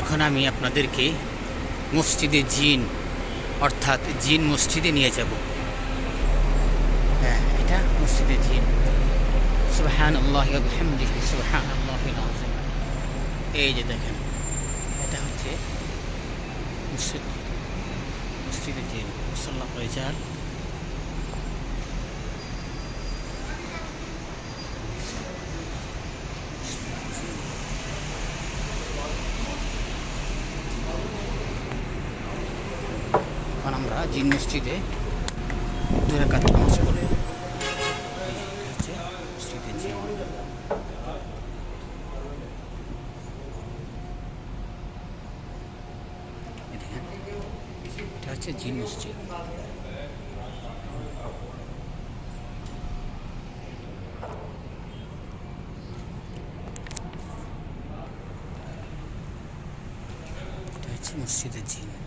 এখন আমি আপনাদেরকে মসজিদে জিন, অর্থাৎ জিন মসজিদে নিয়ে যাব। হ্যাঁ এটা মসজিদে জিন। সুবহান আল্লাহ সুবহান আল্লাহ এই যে দেখেন, এটা হচ্ছে মসজিদ। মসজিদে জিন মুসল্লা পরিচাল এখন আমরা জিন মসজিদে এটা হচ্ছে জিন মসজিদ। এটা হচ্ছে মসজিদে জিন।